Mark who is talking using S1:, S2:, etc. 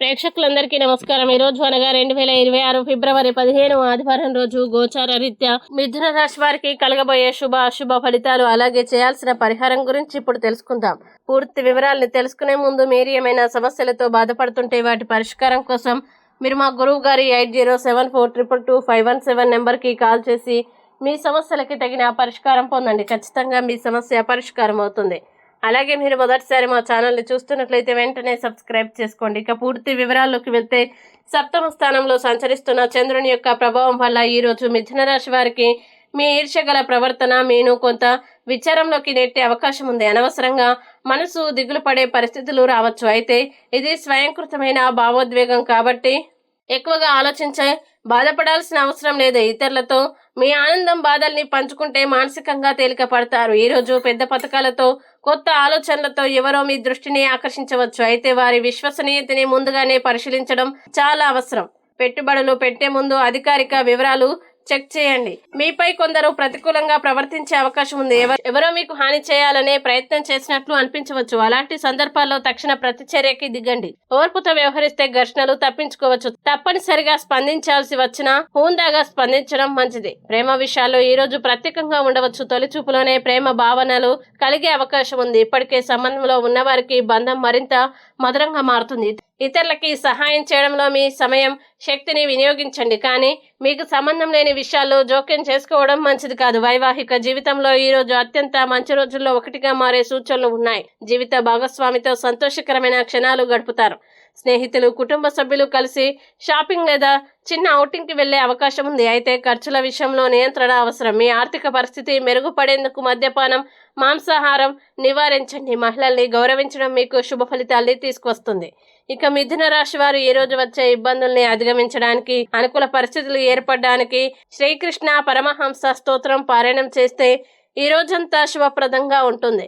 S1: ప్రేక్షకులందరికీ నమస్కారం. ఈ రోజు అనగా రెండు వేల ఇరవై ఆరు ఫిబ్రవరి పదిహేను ఆదివారం రోజు గోచార రీత్యా మిథున రాశి వారికి కలగబోయే శుభ అశుభ ఫలితాలు అలాగే చేయాల్సిన పరిహారం గురించి ఇప్పుడు తెలుసుకుందాం. పూర్తి వివరాలను తెలుసుకునే ముందు మీరు ఏమైనా సమస్యలతో బాధపడుతుంటే వాటి పరిష్కారం కోసం మీరు మా గురువు గారి eight zero seven four triple two five one seven నెంబర్కి కాల్ చేసి మీ సమస్యలకి తగిన పరిష్కారం పొందండి. ఖచ్చితంగా మీ సమస్య పరిష్కారం అవుతుంది అలాగే మీరు మొదటిసారి మా ఛానల్ని చూస్తున్నట్లయితే వెంటనే సబ్స్క్రైబ్ చేసుకోండి. ఇక పూర్తి వివరాల్లోకి వెళ్తే సప్తమ స్థానంలో సంచరిస్తున్న చంద్రుని యొక్క ప్రభావం వల్ల ఈరోజు మిథున రాశి వారికి మీ ఈర్ష్యగల ప్రవర్తన మీను కొంత విచారంలోకి నెట్టే అవకాశం ఉంది. అనవసరంగా మనసు దిగులు పడే పరిస్థితులు రావచ్చు. అయితే ఇది స్వయంకృతమైన భావోద్వేగం కాబట్టి ఎక్కువగా ఆలోచించే బాధపడాల్సిన అవసరం లేదు ఇతరులతో. మీ ఆనందం బాధల్ని పంచుకుంటే మానసికంగా తేలిక పడతారు ఈరోజు పెద్ద పథకాలతో కొత్త ఆలోచనలతో ఎవరో మీ దృష్టిని ఆకర్షించవచ్చు. అయితే వారి విశ్వసనీయతని ముందుగానే పరిశీలించడం చాలా అవసరం. పెట్టుబడులు పెట్టే ముందు అధికారిక వివరాలు చెక్ చేయండి. మీపై కొందరు ప్రతికూలంగా ప్రవర్తించే అవకాశం ఉంది. ఎవరో మీకు హాని చేయాలనే ప్రయత్నం చేసినట్లు అనిపించవచ్చు. అలాంటి సందర్భాల్లో తక్షణ ప్రతిచర్యకి దిగండి. ఓర్పుతో వ్యవహరిస్తే ఘర్షణలు తప్పించుకోవచ్చు. తప్పనిసరిగా స్పందించాల్సి వచ్చినా హూందాగా స్పందించడం మంచిది. ప్రేమ విషయాల్లో ఈ రోజు ప్రత్యేకంగా ఉండవచ్చు. తొలిచూపులోనే ప్రేమ భావనలు కలిగే అవకాశం ఉంది. ఇప్పటికే సంబంధంలో ఉన్నవారికి బంధం మరింత మధురంగా మారుతుంది. ఇతరులకి సహాయం చేయడంలో మీ సమయం శక్తిని వినియోగించండి. కానీ మీకు సంబంధం లేని విషయాల్లో జోక్యం చేసుకోవడం మంచిది కాదు. వైవాహిక జీవితంలో ఈ రోజు అత్యంత మంచి రోజుల్లో ఒకటిగా మారే సూచనలు ఉన్నాయి. జీవిత భాగస్వామితో సంతోషకరమైన క్షణాలు గడుపుతారు. స్నేహితులు కుటుంబ సభ్యులు కలిసి షాపింగ్ లేదా చిన్న ఔటింగ్కి వెళ్ళే అవకాశం ఉంది. అయితే ఖర్చుల విషయంలో నియంత్రణ అవసరం. మీ ఆర్థిక పరిస్థితి మెరుగుపడేందుకు మద్యపానం మాంసాహారం నివారించండి. మహిళల్ని గౌరవించడం మీకు శుభ ఫలితాల్ని తీసుకొస్తుంది. ఇక మిథున రాశి వారు ఈ రోజు వచ్చే ఇబ్బందుల్ని అధిగమించడానికి అనుకూల పరిస్థితులు ఏర్పడడానికి శ్రీకృష్ణ పరమహంస స్తోత్రం పారాయణం చేస్తే ఈ రోజంతా శుభప్రదంగా ఉంటుంది.